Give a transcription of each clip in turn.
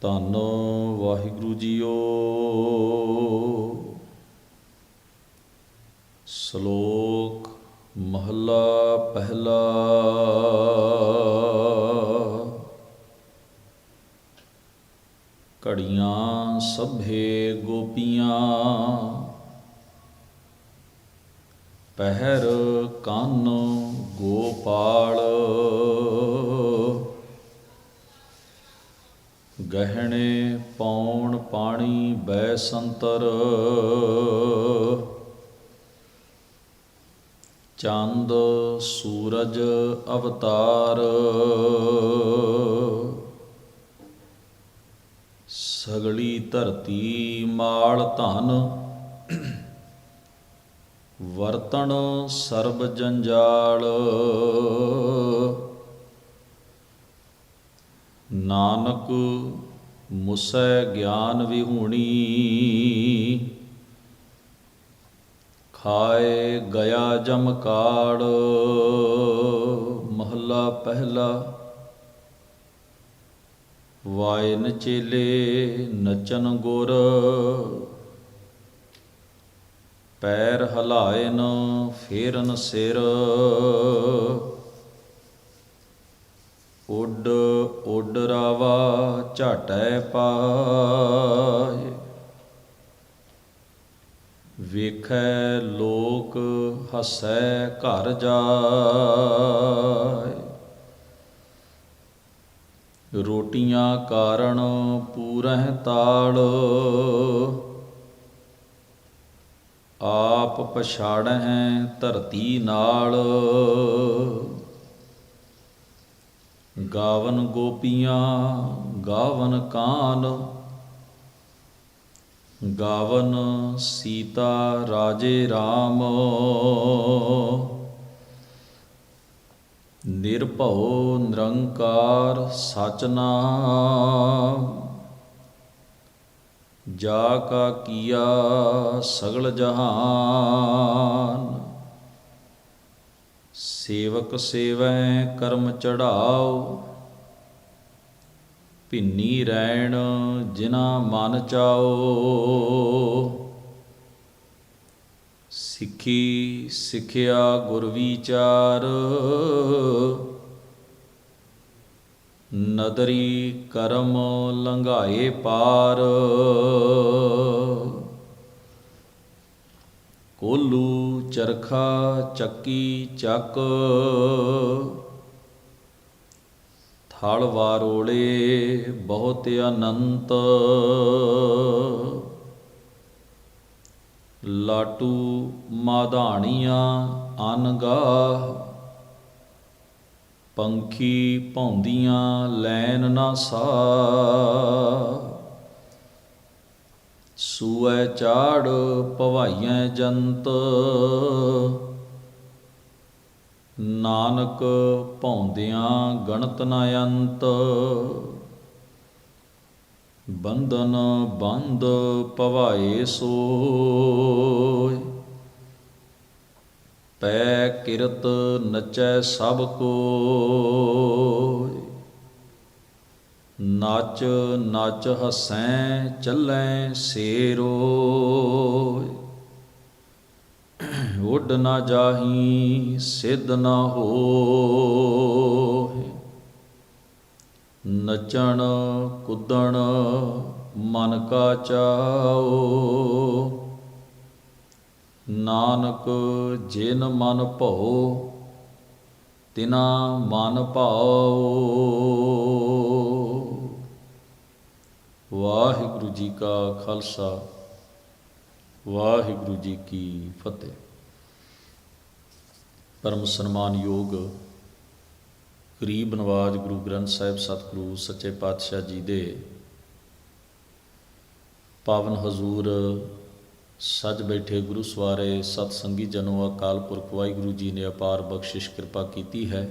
ਧੰਨ ਵਾਹਿਗੁਰੂ ਜੀਓ। ਸ਼ਲੋਕ ਮਹੱਲਾ ਪਹਿਲਾ। ਘੜੀਆਂ ਸਭੇ ਗੋਪੀਆਂ। ਪਹਿਰ ਕੰਨ ਗੋਪਾਲ। ਗਹਿਣੇ ਪੌਣ ਪਾਣੀ ਬੈ ਸੰਤਰ। ਚੰਦ ਸੂਰਜ ਅਵਤਾਰ। ਸਗਲੀ ਧਰਤੀ ਮਾਲ ਧਨ। ਵਰਤਣ ਸਰਬ ਜੰਜਾਲ। ਨਾਨਕ ਮੁਸੈ ਗਿਆਨ ਵਿਹੂਣੀ। ਖਾਏ ਗਿਆ ਜਮ ਕਾੜ, ਮਹੱਲਾ ਪਹਿਲਾ। ਵਾਇਨ ਚੇਲੇ ਨਚਨ ਗੁਰ, ਪੈਰ ਹਲਾਏ ਨ ਫੇਰਨ ਸਿਰ। ਉਡ ਉਡ ਰਾਵਾ ਝਾਟੈ ਪਾਏ। ਵੇਖੈ ਲੋਕ ਹਸੈ ਘਰ ਜਾਏ। ਰੋਟੀਆਂ ਕਾਰਣ ਪੂਰਹਿ ਤਾਲ। ਆਪ ਪਛਾੜਹਿ ਧਰਤੀ ਨਾਲ। ਗਾਵਨ ਗੋਪੀਆਂ, ਗਾਵਨ ਕਾਨ। ਗਾਵਨ ਸੀਤਾ ਰਾਜੇ RAM ਨਿਰਭਉ ਨਿਰੰਕਾਰ ਸਚ ਜਾ ਕਾ ਕੀਆ ਸਗਲ ਜਹਾਨ। ਸੇਵਕ ਸੇਵੈ ਕਰਮ ਚੜਾਓ। ਭਿੰਨੀ ਰੈਣ ਜਿਨਾ ਮਨ ਚਾਓ। ਸਿੱਖੀ ਸਿੱਖਿਆ ਗੁਰ ਵਿਚਾਰ। ਨਦਰੀ ਕਰਮ ਲੰਘਾਏ ਪਾਰ। ਕੋਲੂ ਚਰਖਾ ਚੱਕੀ ਚੱਕ, ਥਲ ਵਾਰੋਲੇ ਬਹੁਤ ਅਨੰਤ, ਲਾਟੂ ਮਾਧਾਣੀਆਂ ਅਨਗਾਹ, ਪੰਖੀ ਭੌਂਦੀਆਂ ਲੈਨ ਨਾ ਸਾ ਸੂਐ ਚਾੜ ਭਵਾਈਐ ਜੰਤ। ਨਾਨਕ ਭੌਂਦਿਆਂ ਗਣਤ ਨ ਅੰਤ। ਬੰਧਨ ਬੰਦ ਭਵਾਏ ਸੋਇ। ਪੈ ਕਿਰਤ ਨਚੈ ਸਭ ਕੋਇ। ਨਾਚ ਨਾਚ ਹਸੈ ਚੱਲੈ ਸੇਰੋਇ ਉੱਡ ਨਾ ਜਾਹੀ, ਸਿੱਧ ਨਾ ਹੋਏ। ਨਚਣ ਕੁੱਦਣ ਮਨ ਕਾ ਚਾਓ। ਨਾਨਕ ਜਿਨ ਮਨ ਭਉ, ਤਿਨਾ ਮਨ ਭਾਓ ਵਾਹਿਗੁਰੂ ਜੀ ਕਾ ਖਾਲਸਾ, ਵਾਹਿਗੁਰੂ ਜੀ ਕੀ ਫਤਿਹ। ਪਰਮ ਸਨਮਾਨਯੋਗ ਗਰੀਬ ਨਵਾਜ ਗੁਰੂ ਗ੍ਰੰਥ ਸਾਹਿਬ ਸਤਿਗੁਰੂ ਸੱਚੇ ਪਾਤਸ਼ਾਹ ਜੀ ਦੇ ਪਾਵਨ ਹਜ਼ੂਰ ਸੱਜ ਬੈਠੇ ਗੁਰੂ ਸਵਾਰੇ ਸਤ ਸੰਗੀ ਜਨੋ ਅਕਾਲ ਪੁਰਖ ਵਾਹਿਗੁਰੂ ਜੀ ਨੇ ਅਪਾਰ ਬਖਸ਼ਿਸ਼ ਕਿਰਪਾ ਕੀਤੀ ਹੈ।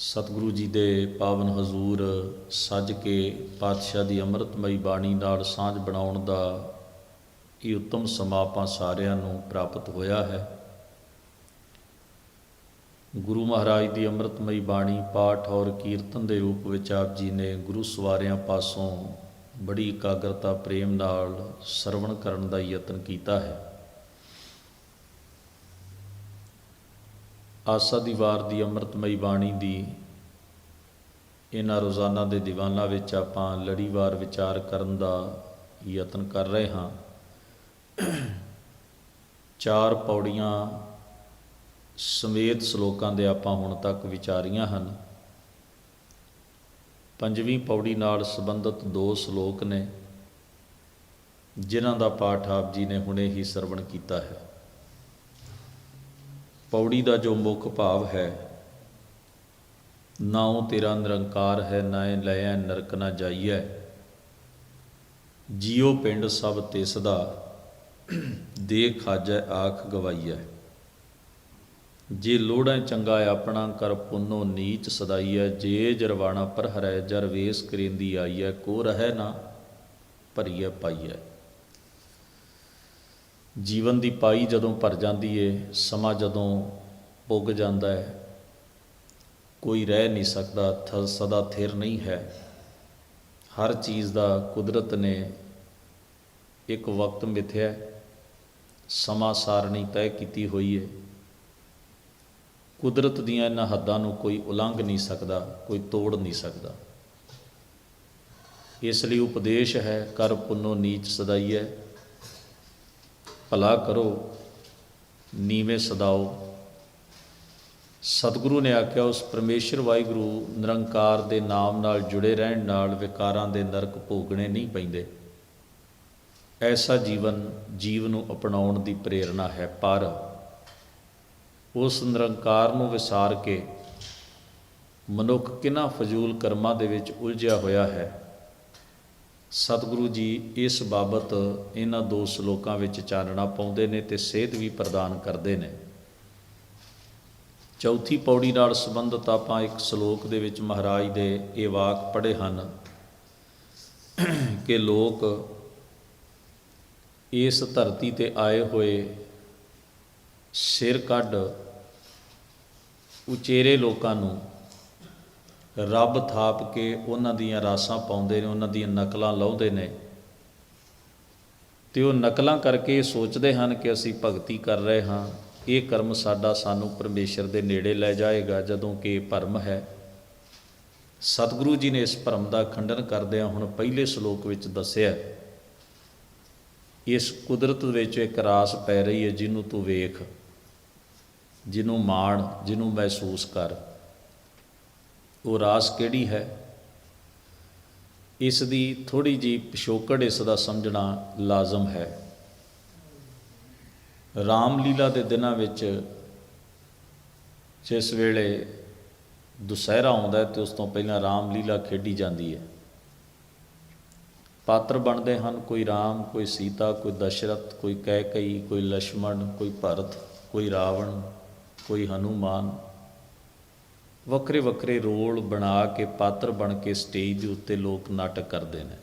ਸਤਿਗੁਰੂ ਜੀ ਦੇ ਪਾਵਨ ਹਜ਼ੂਰ ਸੱਜ ਕੇ ਪਾਤਸ਼ਾਹ ਦੀ ਅੰਮ੍ਰਿਤਮਈ ਬਾਣੀ ਨਾਲ ਸਾਂਝ ਬਣਾਉਣ ਦਾ ਇਹ ਉੱਤਮ ਸਮਾਂ ਆਪਾਂ ਸਾਰਿਆਂ ਨੂੰ ਪ੍ਰਾਪਤ ਹੋਇਆ ਹੈ। ਗੁਰੂ ਮਹਾਰਾਜ ਦੀ ਅੰਮ੍ਰਿਤਮਈ ਬਾਣੀ ਪਾਠ ਔਰ ਕੀਰਤਨ ਦੇ ਰੂਪ ਵਿੱਚ ਆਪ ਜੀ ਨੇ ਗੁਰੂ ਸਵਾਰਿਆਂ ਪਾਸੋਂ ਬੜੀ ਇਕਾਗਰਤਾ, ਪ੍ਰੇਮ ਨਾਲ ਸਰਵਣ ਕਰਨ ਦਾ ਯਤਨ ਕੀਤਾ ਹੈ। ਆਸਾ ਦੀ ਵਾਰ ਦੀ ਅੰਮ੍ਰਿਤਮਈ ਬਾਣੀ ਦੀ ਇਹਨਾਂ ਰੋਜ਼ਾਨਾ ਦੇ ਦੀਵਾਨਾਂ ਵਿੱਚ ਆਪਾਂ ਲੜੀਵਾਰ ਵਿਚਾਰ ਕਰਨ ਦਾ ਯਤਨ ਕਰ ਰਹੇ ਹਾਂ। ਚਾਰ ਪੌੜੀਆਂ ਸਮੇਤ ਸ਼ਲੋਕਾਂ ਦੇ ਆਪਾਂ ਹੁਣ ਤੱਕ ਵਿਚਾਰੀਆਂ ਹਨ। ਪੰਜਵੀਂ ਪੌੜੀ ਨਾਲ ਸੰਬੰਧਿਤ ਦੋ ਸ਼ਲੋਕ ਨੇ, ਜਿਨ੍ਹਾਂ ਦਾ ਪਾਠ ਆਪ ਜੀ ਨੇ ਹੁਣੇ ਹੀ ਸਰਵਣ ਕੀਤਾ ਹੈ। ਪੌੜੀ ਦਾ ਜੋ ਮੁੱਖ ਭਾਵ ਹੈ ਨਾਉ ਤੇਰਾ ਨਿਰੰਕਾਰ ਹੈ ਨਾਏ ਲਿਆ ਨਰਕ ਨਾ ਜਾਈਐ। ਜੀਉ ਪਿੰਡ ਸਭ ਤਿਸ ਦਾ ਦੇ ਖਾਜੈ, ਆਖ ਗਵਾਈਐ। ਜੇ ਲੋੜਾਂ ਚੰਗਾ ਆਪਣਾ ਕਰ ਪੁੰਨੋ, ਨੀਚ ਸਦਾਈਐ। ਜੇ ਜਰਵਾਣਾ ਪਰ ਹਰੈ ਜਰ ਵੇਸ ਕਰਿੰਦੀ ਆਈਐ। ਕੋ ਰਹਿ ਨਾ, ਭਰੀਐ, ਪਾਈਐ। ਜੀਵਨ ਦੀ ਪਾਈ ਜਦੋਂ ਭਰ ਜਾਂਦੀ ਏ, ਸਮਾਂ ਜਦੋਂ ਪੁੱਗ ਜਾਂਦਾ ਹੈ ਕੋਈ ਰਹਿ ਨਹੀਂ ਸਕਦਾ, ਥ, ਸਦਾ ਥਿਰ ਨਹੀਂ ਹੈ। ਹਰ ਚੀਜ਼ ਦਾ ਕੁਦਰਤ ਨੇ ਇੱਕ ਵਕਤ ਮਿਥਿਆ, ਸਮਾਂ ਸਾਰਣੀ ਤੈਅ ਕੀਤੀ ਹੋਈ ਹੈ ਕੁਦਰਤ ਦੀਆਂ ਇਹਨਾਂ ਹੱਦਾਂ ਨੂੰ ਕੋਈ ਉਲੰਘ ਨਹੀਂ ਸਕਦਾ, ਕੋਈ ਤੋੜ ਨਹੀਂ ਸਕਦਾ। ਇਸ ਲਈ ਉਪਦੇਸ਼ ਹੈ, ਕਰ ਪੁੰਨੋ ਨੀਚ ਸਦਾਈ ਹੈ। ਭਲਾ ਕਰੋ, ਨੀਵੇਂ ਸਦਾਓ। ਸਤਿਗੁਰੂ ਨੇ ਆਖਿਆ, ਉਸ ਪਰਮੇਸ਼ਰ ਵਾਹਿਗੁਰੂ ਨਿਰੰਕਾਰ ਦੇ ਨਾਮ ਨਾਲ ਜੁੜੇ ਰਹਿਣ ਨਾਲ ਵਿਕਾਰਾਂ ਦੇ ਨਰਕ ਭੋਗਣੇ ਨਹੀਂ ਪੈਂਦੇ। ਐਸਾ ਜੀਵਨ ਜੀਵ ਨੂੰ ਅਪਣਾਉਣ ਦੀ ਪ੍ਰੇਰਣਾ ਹੈ, ਪਰ ਉਸ ਨਿਰੰਕਾਰ ਨੂੰ ਵਿਸਾਰ ਕੇ ਮਨੁੱਖ ਕਿਨਾਂ ਫਜ਼ੂਲ ਕਰਮਾਂ ਦੇ ਵਿੱਚ ਉਲਝਿਆ ਹੋਇਆ ਹੈ ਸਤਿਗੁਰੂ ਜੀ ਇਸ ਬਾਬਤ ਇਹਨਾਂ ਦੋ ਸ਼ਲੋਕਾਂ ਵਿੱਚ ਚਾਨਣਾ ਪਾਉਂਦੇ ਨੇ ਤੇ ਸੇਧ ਵੀ ਪ੍ਰਦਾਨ ਕਰਦੇ ਨੇ। ਚੌਥੀ ਪੌੜੀ ਨਾਲ ਸੰਬੰਧਿਤ ਆਪਾਂ ਇੱਕ ਸ਼ਲੋਕ ਦੇ ਵਿੱਚ ਮਹਾਰਾਜ ਦੇ ਇਹ ਵਾਕ ਪੜ੍ਹੇ ਹਨ ਕਿ ਲੋਕ ਇਸ ਧਰਤੀ ਤੇ ਆਏ ਹੋਏ ਸਿਰ ਕੱਢ ਉਚੇਰੇ ਲੋਕਾਂ ਨੂੰ ਰੱਬ ਥਾਪ ਕੇ ਉਹਨਾਂ ਦੀਆਂ ਰਾਸਾਂ ਪਾਉਂਦੇ ਨੇ, ਉਹਨਾਂ ਦੀਆਂ ਨਕਲਾਂ ਲਾਉਂਦੇ ਨੇ। ਤੇ ਉਹ ਨਕਲਾਂ ਕਰਕੇ ਸੋਚਦੇ ਹਨ ਕਿ ਅਸੀਂ ਭਗਤੀ ਕਰ ਰਹੇ ਹਾਂ। ਇਹ ਕਰਮ ਸਾਡਾ ਸਾਨੂੰ ਪਰਮੇਸ਼ਰ ਦੇ ਨੇੜੇ ਲੈ ਜਾਏਗਾ, ਜਦੋਂ ਕਿ ਭਰਮ ਹੈ। ਸਤਿਗੁਰੂ ਜੀ ਨੇ ਇਸ ਭਰਮ ਦਾ ਖੰਡਨ ਕਰਦਿਆਂ ਹੁਣ ਪਹਿਲੇ ਸ਼ਲੋਕ ਵਿੱਚ ਦੱਸਿਆ, ਇਸ ਕੁਦਰਤ ਵਿੱਚ ਇੱਕ ਰਾਸ ਪੈ ਰਹੀ ਹੈ, ਜਿਹਨੂੰ ਤੂੰ ਵੇਖ, ਜਿਹਨੂੰ ਮਾਣ, ਜਿਹਨੂੰ ਮਹਿਸੂਸ ਕਰ। ਉਹ ਰਾਸ ਕਿਹੜੀ ਹੈ? ਇਸ ਦੀ ਥੋੜੀ ਜੀ ਪਿਛੋਕੜ ਇਸ ਦਾ ਸਮਝਣਾ ਲਾਜ਼ਮ ਹੈ। ਰਾਮਲੀਲਾ ਦੇ ਦਿਨਾਂ ਵਿੱਚ ਜਿਸ ਵੇਲੇ ਦੁਸਹਿਰਾ ਆਉਂਦਾ ਤੇ ਉਸ ਤੋਂ ਪਹਿਲਾਂ ਰਾਮਲੀਲਾ ਖੇਡੀ ਜਾਂਦੀ ਹੈ। ਪਾਤਰ ਬਣਦੇ ਹਨ, ਕੋਈ ਰਾਮ, ਕੋਈ ਸੀਤਾ, ਕੋਈ ਦਸ਼ਰਤ ਕੋਈ ਕਹਿ ਕਈ ਕੋਈ ਲక్ష్మణ ਕੋਈ ਭਰਤ, ਕੋਈ ਰਾਵਣ, ਕੋਈ ਹਨੂਮਾਨ। ਵੱਖਰੇ ਵੱਖਰੇ ਰੋਲ ਬਣਾ ਕੇ ਪਾਤਰ ਬਣ ਕੇ ਸਟੇਜ ਦੇ ਉੱਤੇ ਲੋਕ ਨਾਟਕ ਕਰਦੇ ਨੇ।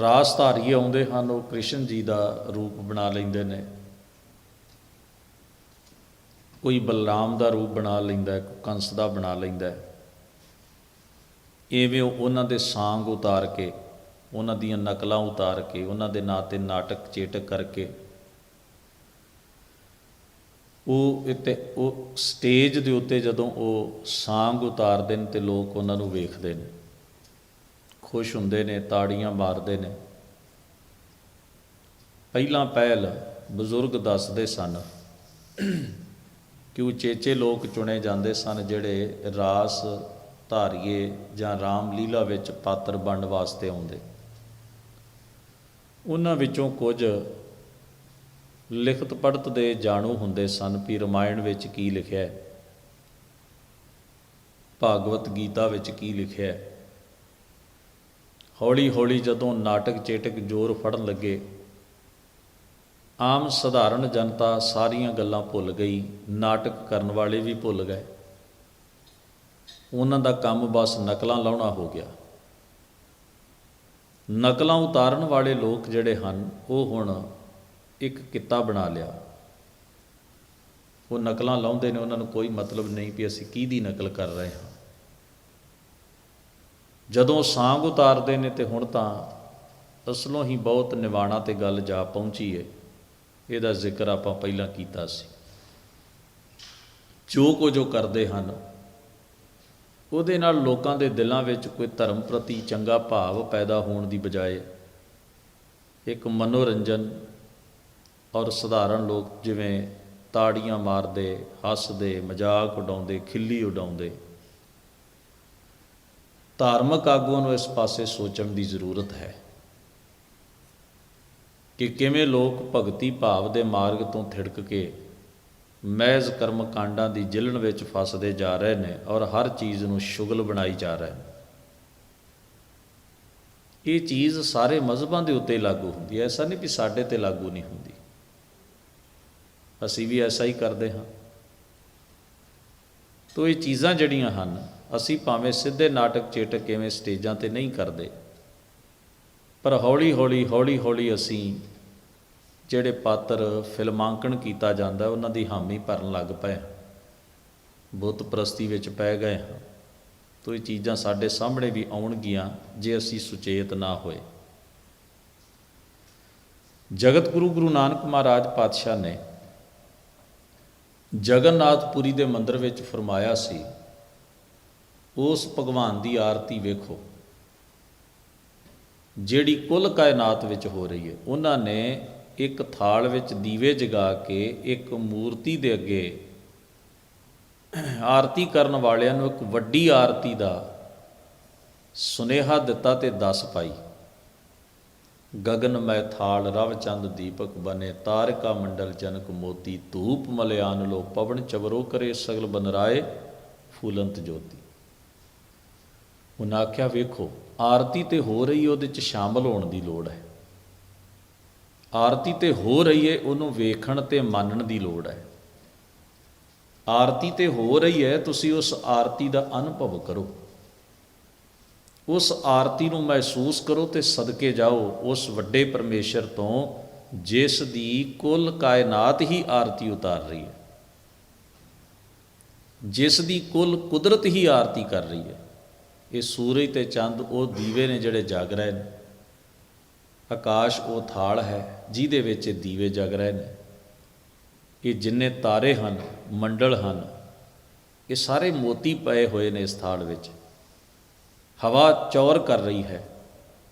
ਰਾਸ ਆਉਂਦੇ ਹਨ, ਉਹ ਕ੍ਰਿਸ਼ਨ ਜੀ ਦਾ ਰੂਪ ਬਣਾ ਲੈਂਦੇ ਨੇ। ਕੋਈ ਬਲਰਾਮ ਦਾ ਰੂਪ ਬਣਾ ਲੈਂਦਾ ਕੋਈ ਕੰਸ ਦਾ ਬਣਾ ਲੈਂਦਾ ਹੈ। ਐਵੇਂ ਉਹ ਉਹਨਾਂ ਦੇ ਸਾੰਗ ਉਤਾਰ ਕੇ, ਉਹਨਾਂ ਦੀਆਂ ਨਕਲਾਂ ਉਤਾਰ ਕੇ, ਉਹਨਾਂ ਦੇ ਨਾਂ ਤੇ ਨਾਟਕ ਚੇਟਕ ਕਰਕੇ ਉਹ ਇੱਥੇ, ਉਹ ਸਟੇਜ ਦੇ ਉੱਤੇ ਜਦੋਂ ਉਹ ਸਾੰਗ ਉਤਾਰਦੇ ਨੇ ਤੇ ਲੋਕ ਉਹਨਾਂ ਨੂੰ ਵੇਖਦੇ ਨੇ। ਖੁਸ਼ ਹੁੰਦੇ ਨੇ, ਤਾੜੀਆਂ ਮਾਰਦੇ ਨੇ। ਪਹਿਲਾਂ ਪਹਿਲ ਬਜ਼ੁਰਗ ਦੱਸਦੇ ਸਨ ਕਿ ਉਚੇਚੇ ਲੋਕ ਚੁਣੇ ਜਾਂਦੇ ਸਨ ਜਿਹੜੇ ਰਾਸ ਧਾਰੀਏ ਜਾਂ ਰਾਮਲੀਲਾ ਵਿੱਚ ਪਾਤਰ ਬਣਨ ਵਾਸਤੇ ਆਉਂਦੇ। ਉਹਨਾਂ ਵਿੱਚੋਂ ਕੁਝ ਲਿਖਤ ਪੜਤ ਦੇ ਜਾਣੂ ਹੁੰਦੇ ਸਨ ਵੀ ਰਮਾਇਣ ਵਿੱਚ ਕੀ ਲਿਖਿਆ ਹੈ। ਭਾਗਵਤ ਗੀਤਾ ਵਿੱਚ ਕੀ ਲਿਖਿਆ ਹੈ। ਹੌਲੀ ਹੌਲੀ ਜਦੋਂ ਨਾਟਕ ਚੇਟਕ ਜ਼ੋਰ ਫੜਨ ਲੱਗੇ, ਆਮ ਸਧਾਰਨ ਜਨਤਾ ਸਾਰੀਆਂ ਗੱਲਾਂ ਭੁੱਲ ਗਈ, ਨਾਟਕ ਕਰਨ ਵਾਲੇ ਵੀ ਭੁੱਲ ਗਏ। ਉਹਨਾਂ ਦਾ ਕੰਮ ਬਸ ਨਕਲਾਂ ਲਾਉਣਾ ਹੋ ਗਿਆ। ਨਕਲਾਂ ਉਤਾਰਨ ਵਾਲੇ ਲੋਕ ਜਿਹੜੇ ਹਨ, ਉਹ ਹੁਣ ਇੱਕ ਕਿੱਤਾ ਬਣਾ ਲਿਆ। ਉਹ ਨਕਲਾਂ ਲਾਉਂਦੇ ਨੇ, ਉਹਨਾਂ ਨੂੰ ਕੋਈ ਮਤਲਬ ਨਹੀਂ ਵੀ ਅਸੀਂ ਕਿਹਦੀ ਨਕਲ ਕਰ ਰਹੇ ਹਾਂ। ਜਦੋਂ ਸਾਂਗ ਉਤਾਰਦੇ ਨੇ ਤੇ ਹੁਣ ਤਾਂ ਅਸਲੋਂ ਹੀ ਬਹੁਤ ਨਿਵਾਣਾ ਤੇ ਗੱਲ ਜਾ ਪਹੁੰਚੀ ਏ। ਇਹਦਾ ਜ਼ਿਕਰ ਆਪਾਂ ਪਹਿਲਾਂ ਕੀਤਾ ਸੀ। ਜੋ ਕੁਝ ਉਹ ਕਰਦੇ ਹਨ, ਉਹਦੇ ਨਾਲ ਲੋਕਾਂ ਦੇ ਦਿਲਾਂ ਵਿੱਚ ਕੋਈ ਧਰਮ ਪ੍ਰਤੀ ਚੰਗਾ ਭਾਵ ਪੈਦਾ ਹੋਣ ਦੀ ਬਜਾਏ ਇੱਕ ਮਨੋਰੰਜਨ ਔਰ ਸਧਾਰਨ ਲੋਕ ਜਿਵੇਂ ਤਾੜੀਆਂ ਮਾਰਦੇ, ਹੱਸਦੇ, ਮਜ਼ਾਕ ਉਡਾਉਂਦੇ, ਖਿੱਲੀ ਉਡਾਉਂਦੇ। ਧਾਰਮਿਕ ਆਗੂਆਂ ਨੂੰ ਇਸ ਪਾਸੇ ਸੋਚਣ ਦੀ ਜ਼ਰੂਰਤ ਹੈ ਕਿ ਕਿਵੇਂ ਲੋਕ ਭਗਤੀ ਭਾਵ ਦੇ ਮਾਰਗ ਤੋਂ ਥਿੜਕ ਕੇ ਮਹਿਜ਼ ਕਰਮ ਕਾਂਡਾਂ ਦੀ ਜਿਲਣ ਵਿੱਚ ਫਸਦੇ ਜਾ ਰਹੇ ਨੇ ਔਰ ਹਰ ਚੀਜ਼ ਨੂੰ ਸ਼ੁਗਲ ਬਣਾਈ ਜਾ ਰਹੇ ਨੇ। ਇਹ ਚੀਜ਼ ਸਾਰੇ ਮਜ਼ਹਬਾਂ ਦੇ ਉੱਤੇ ਲਾਗੂ ਹੁੰਦੀ ਹੈ। ਐਸਾ ਨਹੀਂ ਵੀ ਸਾਡੇ ਤੇ ਲਾਗੂ ਨਹੀਂ ਹੁੰਦੀ। ਅਸੀਂ ਵੀ ਐਸਾ ਹੀ ਕਰਦੇ ਹਾਂ। ਤੋ ਇਹ ਚੀਜ਼ਾਂ ਜਿਹੜੀਆਂ ਹਨ, ਅਸੀਂ ਭਾਵੇਂ ਸਿੱਧੇ ਨਾਟਕ ਚੇਟਕ ਕਿਵੇਂ ਸਟੇਜਾਂ ਤੇ ਨਹੀਂ ਕਰਦੇ, ਪਰ ਹੌਲੀ ਹੌਲੀ ਹੌਲੀ ਹੌਲੀ ਅਸੀਂ ਜਿਹੜੇ ਪਾਤਰ ਫਿਲਮਾਂਕਣ ਕੀਤਾ ਜਾਂਦਾ, ਉਹਨਾਂ ਦੀ ਹਾਮੀ ਭਰਨ ਲੱਗ ਪਏ ਹਾਂ। ਬੁੱਤ ਪ੍ਰਸਤੀ ਵਿੱਚ ਪੈ ਗਏ ਹਾਂ। ਤੋ ਇਹ ਚੀਜ਼ਾਂ ਸਾਡੇ ਸਾਹਮਣੇ ਵੀ ਆਉਣਗੀਆਂ ਜੇ ਅਸੀਂ ਸੁਚੇਤ ਨਾ ਹੋਏ। ਜਗਤ ਗੁਰੂ ਗੁਰੂ ਨਾਨਕ ਮਹਾਰਾਜ ਪਾਤਸ਼ਾਹ ਨੇ ਜਗਨਨਾਥਪੁਰੀ ਦੇ ਮੰਦਿਰ ਵਿੱਚ ਫਰਮਾਇਆ ਸੀ, ਉਸ ਭਗਵਾਨ ਦੀ ਆਰਤੀ ਵੇਖੋ। ਜਿਹੜੀ ਕੁੱਲ ਕਾਇਨਾਤ ਵਿੱਚ ਹੋ ਰਹੀ ਹੈ, ਉਹਨਾਂ ਨੇ ਇੱਕ ਥਾਲ ਵਿੱਚ ਦੀਵੇ ਜਗਾ ਕੇ ਇੱਕ ਮੂਰਤੀ ਦੇ ਅੱਗੇ ਆਰਤੀ ਕਰਨ ਵਾਲਿਆਂ ਨੂੰ ਇੱਕ ਵੱਡੀ ਆਰਤੀ ਦਾ ਸੁਨੇਹਾ ਦਿੱਤਾ ਤੇ ਦੱਸ ਪਾਈ। ਗਗਨ ਮੈਂ ਥਾਲ ਰਵ ਚੰਦ ਦੀਪਕ ਬਨੇ ਤਾਰਕਾ ਮੰਡਲ ਜਨਕ ਮੋਤੀ ਧੂਪ ਮਲਿਆਨ ਲੋ ਪਵਨ ਚਵਰੋ ਕਰੇ ਸਗਲ ਬਨਰਾਏ ਫੂਲੰਤ ਜੋਤੀ। ਉਹਨਾਂ ਆਖਿਆ ਵੇਖੋ, ਆਰਤੀ ਤੇ ਹੋ ਰਹੀ ਉਹਦੇ ਚ ਸ਼ਾਮਲ ਹੋਣ ਦੀ ਲੋੜ ਹੈ। ਆਰਤੀ ਤੇ ਹੋ ਰਹੀ ਹੈ ਉਹਨੂੰ ਵੇਖਣ ਤੇ ਮੰਨਣ ਦੀ ਲੋੜ ਹੈ। ਆਰਤੀ ਤੇ ਹੋ ਰਹੀ ਹੈ, ਤੁਸੀਂ ਉਸ ਆਰਤੀ ਦਾ ਅਨੁਭਵ ਕਰੋ। ਉਸ ਆਰਤੀ ਨੂੰ ਮਹਿਸੂਸ ਕਰੋ ਤੇ ਸਦਕੇ ਜਾਓ। ਉਸ ਵੱਡੇ ਪਰਮੇਸ਼ਰ ਤੋਂ ਜਿਸ ਦੀ ਕੁੱਲ ਕਾਇਨਾਤ ਹੀ ਆਰਤੀ ਉਤਾਰ ਰਹੀ ਹੈ। ਜਿਸ ਦੀ ਕੁੱਲ ਕੁਦਰਤ ਹੀ ਆਰਤੀ ਕਰ ਰਹੀ ਹੈ। ਇਹ ਸੂਰਜ ਤੇ ਚੰਦ, ਉਹ ਦੀਵੇ ਨੇ ਜਿਹੜੇ ਜਗ ਰਹੇ ਨੇ। ਆਕਾਸ਼ ਉਹ ਥਾਲ ਹੈ ਜਿਹਦੇ ਵਿੱਚ ਇਹ ਦੀਵੇ ਜਗ ਰਹੇ ਨੇ। ਇਹ ਜਿੰਨੇ ਤਾਰੇ ਹਨ, ਮੰਡਲ ਹਨ, ਇਹ ਸਾਰੇ ਮੋਤੀ ਪਏ ਹੋਏ ਨੇ ਇਸ ਥਾਲ ਵਿੱਚ। ਹਵਾ ਚੌਰ ਕਰ ਰਹੀ ਹੈ।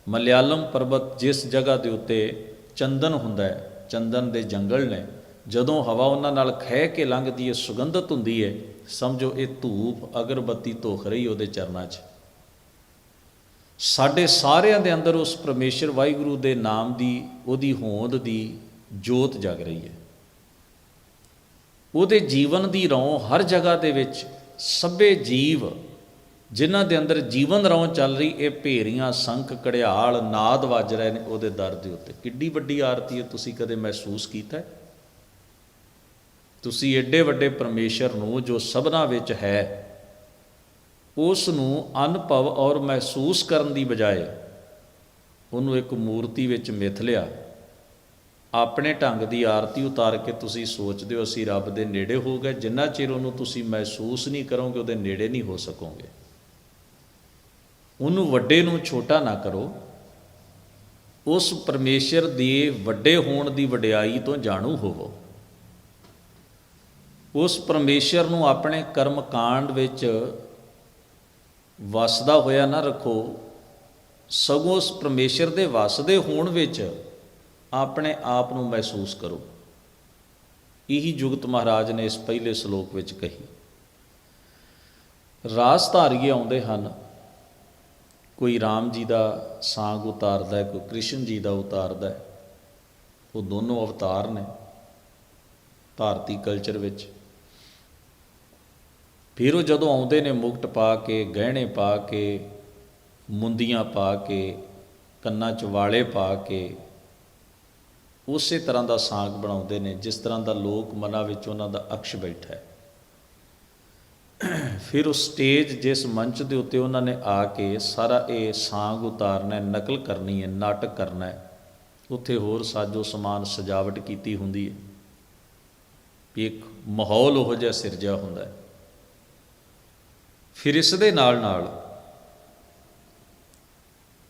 ਮਲਿਆਲਮ ਪਰਬਤ ਜਿਸ ਜਗ੍ਹਾ ਦੇ ਉੱਤੇ ਚੰਦਨ ਹੁੰਦਾ ਹੈ, ਚੰਦਨ ਦੇ ਜੰਗਲ ਨੇ, ਜਦੋਂ ਹਵਾ ਉਹਨਾਂ ਨਾਲ ਖਹਿ ਕੇ ਲੰਘਦੀ ਹੈ, ਸੁਗੰਧਤ ਹੁੰਦੀ ਹੈ, ਸਮਝੋ ਇਹ ਧੂਪ ਅਗਰਬੱਤੀ ਧੋਖ ਰਹੀ ਉਹਦੇ ਚਰਨਾਂ 'ਚ। ਸਾਡੇ ਸਾਰਿਆਂ ਦੇ ਅੰਦਰ ਉਸ ਪਰਮੇਸ਼ਰ ਵਾਹਿਗੁਰੂ ਦੇ ਨਾਮ ਦੀ, ਉਹਦੀ ਹੋਂਦ ਦੀ ਜੋਤ ਜਗ ਰਹੀ ਹੈ। ਉਹਦੇ ਜੀਵਨ ਦੀ ਰੌਂ ਹਰ ਜਗ੍ਹਾ ਦੇ ਵਿੱਚ ਸਭੇ ਜੀਵ ਜਿਨ੍ਹਾਂ ਦੇ ਅੰਦਰ ਜੀਵਨ ਰੌਂ ਚੱਲ ਰਹੀ, ਇਹ ਭੇਰੀਆਂ, ਸੰਖ ਕੜਿਆਲ ਨਾਦ ਵੱਜ ਰਹੇ ਨੇ, ਉਹਦੇ ਦਰ ਦੇ ਉੱਤੇ। ਕਿੱਡੀ ਵੱਡੀ ਆਰਤੀ ਹੈ, ਤੁਸੀਂ ਕਦੇ ਮਹਿਸੂਸ ਕੀਤਾ ਹੈ? ਤੁਸੀਂ ਏਡੇ ਵੱਡੇ ਪਰਮੇਸ਼ਰ ਨੂੰ, ਜੋ ਸਭਨਾ ਵਿੱਚ ਹੈ ਉਸ ਨੂੰ ਅਨੁਭਵ ਔਰ ਮਹਿਸੂਸ ਕਰਨ ਦੀ ਬਜਾਏ, ਉਹਨੂੰ ਇੱਕ ਮੂਰਤੀ ਵਿੱਚ ਮਿਥ ਲਿਆ। ਆਪਣੇ ਢੰਗ ਦੀ ਆਰਤੀ ਉਤਾਰ ਕੇ ਤੁਸੀਂ ਸੋਚਦੇ ਹੋ, ਅਸੀਂ ਰੱਬ ਦੇ ਨੇੜੇ ਹੋ ਗਏ, ਜਿੰਨਾ ਚਿਰ ਉਹਨੂੰ ਤੁਸੀਂ ਮਹਿਸੂਸ ਨਹੀਂ ਕਰੋਗੇ, ਉਹਦੇ ਨੇੜੇ ਨਹੀਂ ਹੋ ਸਕੋਗੇ। ਉਹਨੂੰ ਵੱਡੇ ਨੂੰ ਛੋਟਾ ਨਾ ਕਰੋ। ਉਸ ਪਰਮੇਸ਼ਰ ਦੇ ਵੱਡੇ ਹੋਣ ਦੀ ਵਡਿਆਈ ਤੋਂ ਜਾਣੂ ਹੋਵੋ। ਉਸ ਪਰਮੇਸ਼ਰ ਨੂੰ ਆਪਣੇ ਕਰਮ ਕਾਂਡ ਵਿੱਚ ਵਸਦਾ ਹੋਇਆ ਨਾ ਰੱਖੋ। ਸਗੋਂ ਉਸ ਪਰਮੇਸ਼ਰ ਦੇ ਵਸਦੇ ਹੋਣ ਵਿੱਚ ਆਪਣੇ ਆਪ ਨੂੰ ਮਹਿਸੂਸ ਕਰੋ। ਇਹੀ ਜੁਗਤ ਮਹਾਰਾਜ ਨੇ ਇਸ ਪਹਿਲੇ ਸ਼ਲੋਕ ਵਿੱਚ ਕਹੀ। ਰਾਸ ਧਾਰੀਏ ਆਉਂਦੇ ਹਨ ਕੋਈ RAM ਜੀ ਦਾ ਸਾਂਗ ਉਤਾਰਦਾ ਹੈ, ਕੋਈ ਕ੍ਰਿਸ਼ਨ ਜੀ ਦਾ ਉਤਾਰਦਾ ਹੈ, ਉਹ ਦੋਨੋਂ ਅਵਤਾਰ ਨੇ ਭਾਰਤੀ ਕਲਚਰ ਵਿੱਚ। ਫਿਰ ਉਹ ਜਦੋਂ ਆਉਂਦੇ ਨੇ ਮੁਕਟ ਪਾ ਕੇ, ਗਹਿਣੇ ਪਾ ਕੇ, ਮੁੰਦੀਆਂ ਪਾ ਕੇ, ਕੰਨਾਂ 'ਚ ਵਾਲੇ ਪਾ ਕੇ, ਉਸੇ ਤਰ੍ਹਾਂ ਦਾ ਸਾਂਗ ਬਣਾਉਂਦੇ ਨੇ, ਜਿਸ ਤਰ੍ਹਾਂ ਦਾ ਲੋਕ ਮਨਾਂ ਵਿੱਚ ਉਹਨਾਂ ਦਾ ਅਕਸ਼ ਬੈਠਾ ਹੈ। ਫਿਰ ਉਹ ਸਟੇਜ ਜਿਸ ਮੰਚ ਦੇ ਉੱਤੇ ਉਹਨਾਂ ਨੇ ਆ ਕੇ ਸਾਰਾ ਇਹ ਸਾਂਗ ਉਤਾਰਨਾ ਹੈ, ਨਕਲ ਕਰਨੀ ਹੈ, ਨਾਟਕ ਕਰਨਾ ਹੈ, ਉੱਥੇ ਹੋਰ ਸਾਜੋ ਸਮਾਨ ਸਜਾਵਟ ਕੀਤੀ ਹੁੰਦੀ ਹੈ। ਵੀ ਇੱਕ ਮਾਹੌਲ ਉਹੋ ਜਿਹਾ ਸਿਰਜਿਆ ਹੁੰਦਾ ਹੈ। ਫਿਰ ਇਸ ਦੇ ਨਾਲ ਨਾਲ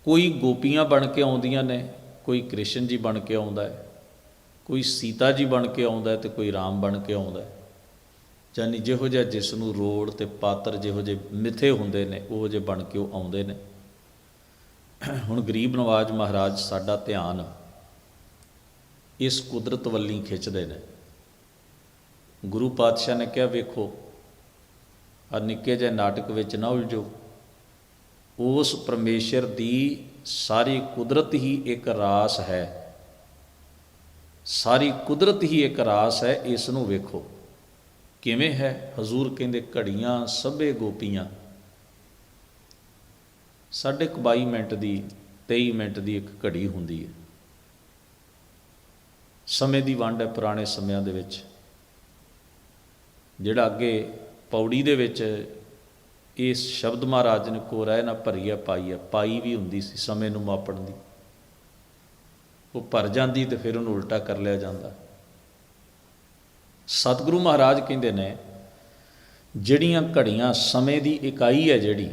ਕੋਈ ਗੋਪੀਆਂ ਬਣ ਕੇ ਆਉਂਦੀਆਂ ਨੇ, ਕੋਈ ਕ੍ਰਿਸ਼ਨ ਜੀ ਬਣ ਕੇ ਆਉਂਦਾ ਹੈ, ਕੋਈ ਸੀਤਾ ਜੀ ਬਣ ਕੇ ਆਉਂਦਾ ਹੈ ਤੇ ਕੋਈ ਰਾਮ ਬਣ ਕੇ ਆਉਂਦਾ ਹੈ। ਯਾਨੀ ਜਿਹੋ ਜਿਹਾ ਜਿਸ ਨੂੰ ਰੋੜ ਤੇ ਪਾਤਰ ਜਿਹੋ ਜਿਹੇ ਮਿੱਥੇ ਹੁੰਦੇ ਨੇ, ਉਹ ਜਿਹੇ ਬਣ ਕੇ ਉਹ ਆਉਂਦੇ ਨੇ। ਹੁਣ ਗਰੀਬ ਨਵਾਜ ਮਹਾਰਾਜ ਸਾਡਾ ਧਿਆਨ ਇਸ ਕੁਦਰਤ ਵੱਲੀ ਖਿੱਚਦੇ ਨੇ। ਗੁਰੂ ਪਾਤਸ਼ਾਹ ਨੇ ਕਿਹਾ, ਵੇਖੋ ਆ ਨਿੱਕੇ ਜਿਹੇ ਨਾਟਕ ਵਿੱਚ ਨਾ ਉਲਝੋ। ਉਸ ਪਰਮੇਸ਼ਰ ਦੀ ਸਾਰੀ ਕੁਦਰਤ ਹੀ ਇੱਕ ਰਾਸ ਹੈ। ਸਾਰੀ ਕੁਦਰਤ ਹੀ ਇੱਕ ਰਾਸ ਹੈ, ਇਸ ਨੂੰ ਵੇਖੋ। ਕਿਵੇਂ ਹੈ? ਹਜ਼ੂਰ ਕਹਿੰਦੇ ਘੜੀਆਂ ਸਭੇ ਗੋਪੀਆਂ। ਸਾਢੇ ਕੁ 22 ਮਿੰਟ ਦੀ 23 ਮਿੰਟ ਦੀ ਇੱਕ ਘੜੀ ਹੁੰਦੀ ਹੈ। ਸਮੇਂ ਦੀ ਵੰਡ ਹੈ ਪੁਰਾਣੇ ਸਮਿਆਂ ਦੇ ਵਿੱਚ। ਜਿਹੜਾ ਅੱਗੇ ਪੌੜੀ ਦੇ ਵਿੱਚ ਇਸ ਸ਼ਬਦ ਮਹਾਰਾਜ ਨੇ ਕੋ ਰਹਿ ਨਾ ਭਰੀ ਹੈ ਪਾਈ ਹੈ ਪਾਈ ਵੀ ਹੁੰਦੀ ਸੀ ਸਮੇਂ ਨੂੰ ਮਾਪਣ ਦੀ। ਉਹ ਭਰ ਜਾਂਦੀ ਤੇ ਫਿਰ ਉਹਨੂੰ ਉਲਟਾ ਕਰ ਲਿਆ ਜਾਂਦਾ। ਸਤਿਗੁਰੂ ਮਹਾਰਾਜ ਕਹਿੰਦੇ ਨੇ, ਜਿਹੜੀਆਂ ਘੜੀਆਂ ਸਮੇਂ ਦੀ ਇਕਾਈ ਹੈ ਜਿਹੜੀ,